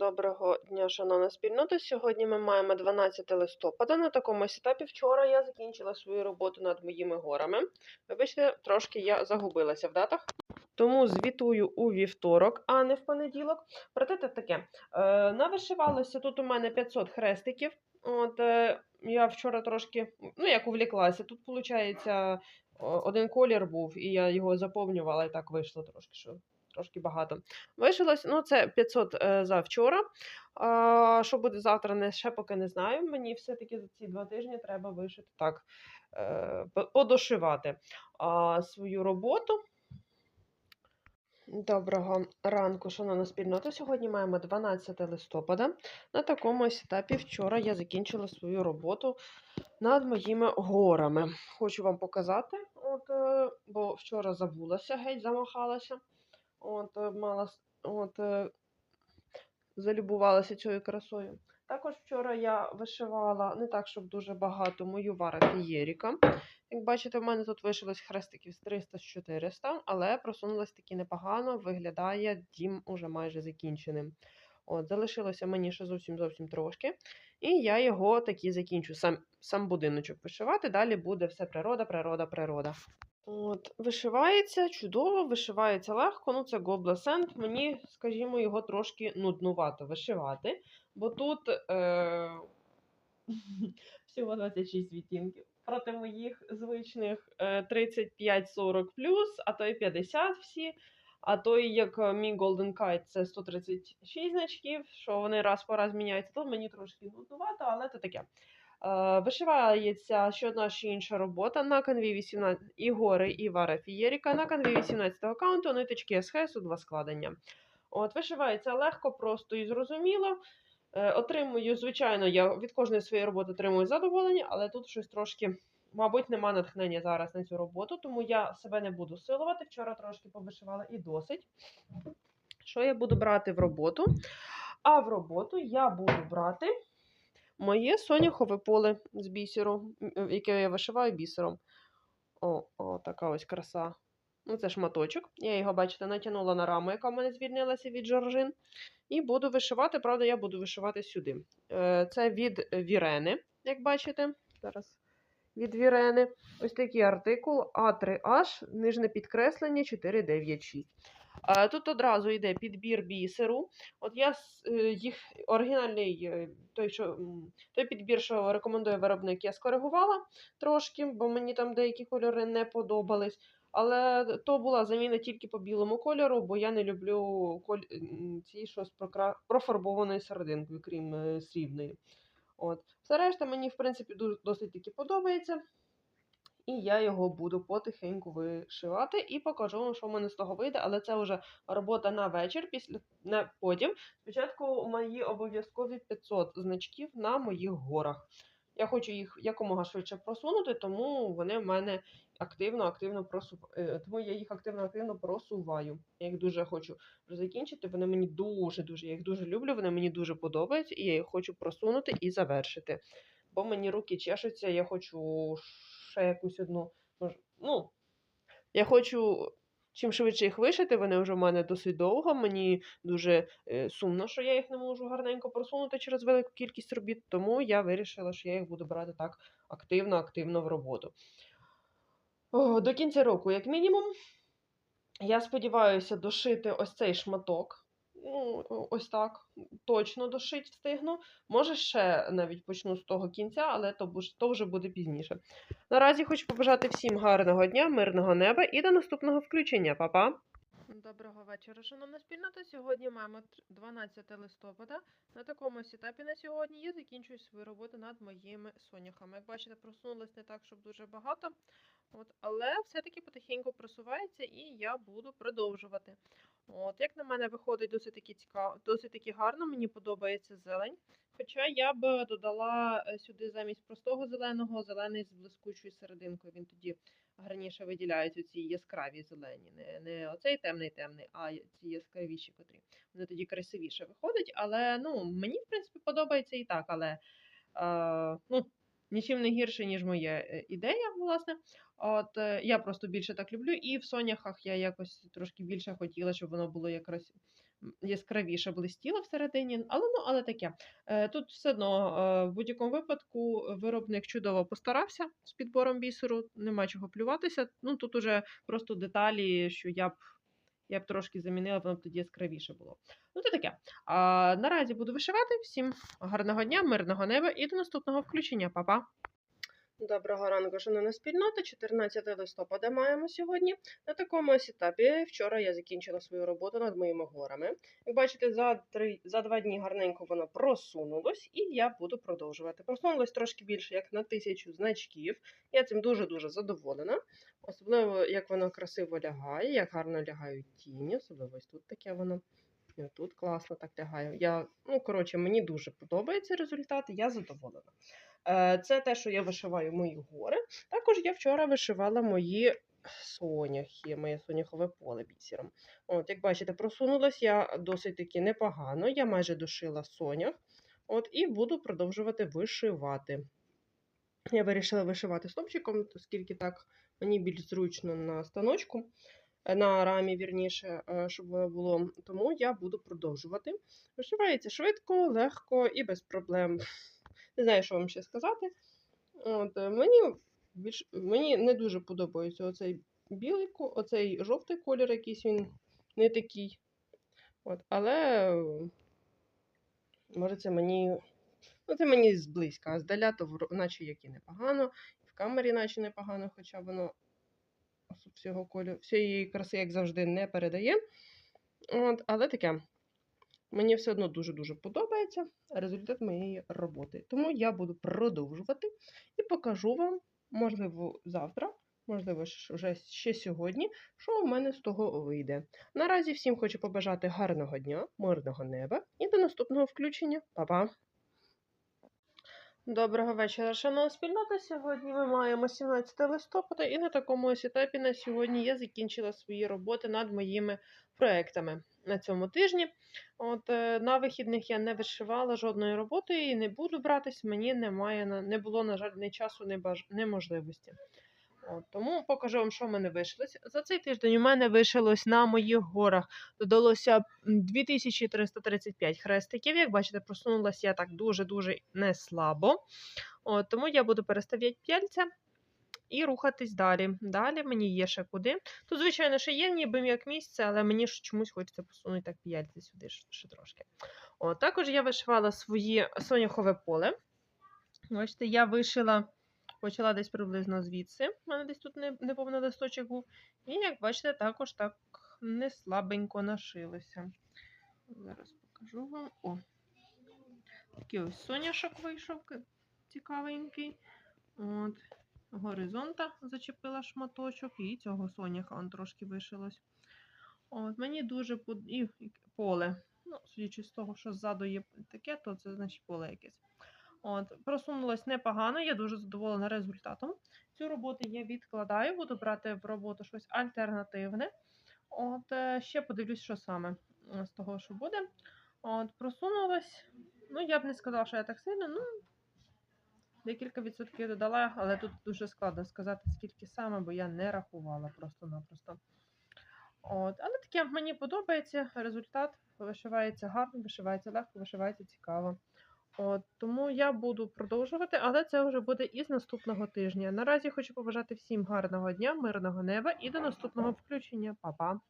Доброго дня, шановна спільнота. Сьогодні ми маємо 12 листопада. На такому етапі вчора я закінчила свою роботу над моїми горами. Вибачте, трошки я загубилася в датах. Тому звітую у вівторок, а не в понеділок. Проте це таке. Е, навишивалося тут у мене 500 хрестиків. От е, я вчора трошки, ну як увліклася. Тут, виходить, один колір був, і я його заповнювала, і так вийшло трошки, що трошки багато. Вишилось, ну це 500 е, за вчора. А, що буде завтра, не, ще поки не знаю. Мені все-таки за ці два тижні треба вишити так, е, подошивати а, свою роботу. Доброго ранку, шановна спільнота. Сьогодні маємо 12 листопада. На такому ось етапі вчора я закінчила свою роботу над моїми горами. Хочу вам показати, от, е, бо вчора забулася, геть замахалася. От, е, мала, от, е, залюбувалася цією красою. Також вчора я вишивала не так, щоб дуже багато мою вара фієріка. Як бачите, в мене тут вишилось хрестиків з 300 з 400, але просунулось таки непогано, виглядає дім уже майже закінченим. От, залишилося мені ще зовсім зовсім трошки. І я його таки закінчу. Сам, сам будиночок вишивати. Далі буде все природа, природа, природа. От, вишивається чудово, вишивається легко. Ну, це Goblet Sand. Мені, скажімо, його трошки нуднувато вишивати, бо тут е... всього 26 відтінків. Проти моїх звичних е, 35-40 а то й 50 всі. А то і як е, мій Golden Kite це 136 значків, що вони раз по раз міняються, то мені трошки нуднувато, але це таке. Е, Вишивається ще одна ще інша робота на канві 18 і гори, і вара фієріка. На канві 18 аккаунту ниточки СХС у два складення. От, вишивається легко, просто і зрозуміло. Е, Отримую, звичайно, я від кожної своєї роботи отримую задоволення, але тут щось трошки, мабуть, нема натхнення зараз на цю роботу, тому я себе не буду силувати. Вчора трошки повишивала і досить. Що я буду брати в роботу? А в роботу я буду брати моє соняхове поле з бісеру, е, яке я вишиваю бісером. О, о, така ось краса. Ну, це шматочок. Я його, бачите, натягнула на раму, яка в мене звільнилася від жоржин. І буду вишивати, правда, я буду вишивати сюди. Е, Це від Вірени, як бачите. Зараз від Вірени. Ось такий артикул А3H, нижне підкреслення 496. Е, Тут одразу йде підбір бісеру. От я е, їх оригінальний е, той, що, той підбір, що рекомендує виробник, я скоригувала трошки, бо мені там деякі кольори не подобались. Але то була заміна тільки по білому кольору, бо я не люблю коль... ці що з прокра... профарбованою серединкою, крім срібної. От. Все решта мені, в принципі, досить таки подобається. І я його буду потихеньку вишивати і покажу вам, що в мене з того вийде. Але це вже робота на вечір, після на потім. Спочатку мої обов'язкові 500 значків на моїх горах. Я хочу їх якомога швидше просунути, тому вони в мене активно, активно просув... е, Тому я їх активно, активно просуваю. Я їх дуже хочу закінчити. Вони мені дуже, дуже, я їх дуже люблю, вони мені дуже подобаються, і я їх хочу просунути і завершити. Бо мені руки чешуться, я хочу ще якусь одну. Ну, я хочу чим швидше їх вишити, вони вже в мене досить довго. Мені дуже е, сумно, що я їх не можу гарненько просунути через велику кількість робіт, тому я вирішила, що я їх буду брати так активно-активно в роботу. О, до кінця року, як мінімум, я сподіваюся дошити ось цей шматок. Ну, ось так, точно дошить встигну. Може, ще навіть почну з того кінця, але то, вже буде пізніше. Наразі хочу побажати всім гарного дня, мирного неба і до наступного включення. Па-па! Доброго вечора, шановна спільнота. Сьогодні маємо тр- 12 листопада. На такому ось етапі на сьогодні я закінчую свою роботу над моїми соняхами. Як бачите, просунулось не так, щоб дуже багато. От, але все-таки потихеньку просувається і я буду продовжувати. От, як на мене виходить досить таки цікаво, досить таки гарно, мені подобається зелень. Хоча я б додала е, сюди замість простого зеленого зелений з блискучою серединкою. Він тоді гарніше виділяється ці яскраві зелені. Не, не оцей темний темний, а ці яскравіші, котрі. Вони тоді красивіше виходять. Але ну, мені, в принципі, подобається і так, але е, ну, нічим не гірше, ніж моя е, ідея, власне. От е, я просто більше так люблю, і в соняхах я якось трошки більше хотіла, щоб воно було якраз яскравіше блистіло всередині, але ну, але таке. Е, Тут все одно в будь-якому випадку виробник чудово постарався з підбором бісеру, нема чого плюватися. Ну тут уже просто деталі, що я б. Я б трошки замінила, воно б тоді яскравіше було. Ну, це таке. А, наразі буду вишивати. Всім гарного дня, мирного неба і до наступного включення. Па-па! Доброго ранку, шановна спільнота. 14 листопада маємо сьогодні. На такому ось етапі вчора я закінчила свою роботу над моїми горами. Як бачите, за три, за два дні гарненько воно просунулось, і я буду продовжувати. Просунулось трошки більше, як на тисячу значків. Я цим дуже-дуже задоволена. Особливо, як воно красиво лягає, як гарно лягають тіні, особливо ось тут таке воно. І тут класно так лягає. Я, ну, коротше, мені дуже подобається результат, я задоволена. Е, Це те, що я вишиваю мої гори. Також я вчора вишивала мої соняхи, моє соняхове поле бісером. От, як бачите, просунулась я досить таки непогано. Я майже дошила сонях. От, і буду продовжувати вишивати. Я вирішила вишивати стопчиком, оскільки так мені більш зручно на станочку, на рамі, вірніше, е, щоб воно було. Тому я буду продовжувати. Вишивається швидко, легко і без проблем. Не знаю, що вам ще сказати. От, е, мені, більш, мені не дуже подобається оцей білий, оцей жовтий колір, якийсь він не такий. От, але може це мені. Ну, це мені зблизька, а здаля, то наче як і непогано, в камері наче непогано, хоча воно всього кольору, всієї краси, як завжди, не передає. От, але таке. Мені все одно дуже-дуже подобається результат моєї роботи. Тому я буду продовжувати і покажу вам, можливо, завтра, можливо, вже ще сьогодні, що у мене з того вийде. Наразі всім хочу побажати гарного дня, мирного неба і до наступного включення. Па-па! Доброго вечора, шановна спільнота. Сьогодні ми маємо 17 листопада, і на такому ось етапі на сьогодні я закінчила свої роботи над моїми проектами на цьому тижні. От е, на вихідних я не вишивала жодної роботи і не буду братись. Мені немає не було, на жаль, ні часу, ні баж... ні можливості. От, тому покажу вам, що в мене вишилось. За цей тиждень у мене вишилось на моїх горах. Додалося 2335 хрестиків. Як бачите, просунулася я так дуже-дуже не слабо. От, тому я буду переставляти п'яльця і рухатись далі. Далі мені є ще куди. Тут, звичайно, ще є ніби як місце, але мені ж чомусь хочеться посунути так п'яльці сюди ще, трошки. От, також я вишивала своє соняхове поле. Бачите, я вишила, почала десь приблизно звідси. У мене десь тут неповний листочок був. І, як бачите, також так не слабенько нашилося. Зараз покажу вам. О, такий ось соняшок вийшов цікавенький. От, горизонта зачепила шматочок, і цього соняха он трошки вишилось. От, мені дуже под... і поле. Ну, судячи з того, що ззаду є таке, то це значить поле якесь. От, просунулось непогано, я дуже задоволена результатом. Цю роботу я відкладаю, буду брати в роботу щось альтернативне. От, е, ще подивлюсь, що саме е, з того, що буде. От, просунулась. Ну, я б не сказала, що я так сильно, ну, декілька відсотків додала, але тут дуже складно сказати, скільки саме, бо я не рахувала просто-напросто. От, але таке мені подобається результат. Вишивається гарно, вишивається легко, вишивається цікаво. От, тому я буду продовжувати, але це вже буде із наступного тижня. Наразі хочу побажати всім гарного дня, мирного неба і до наступного включення. Па-па!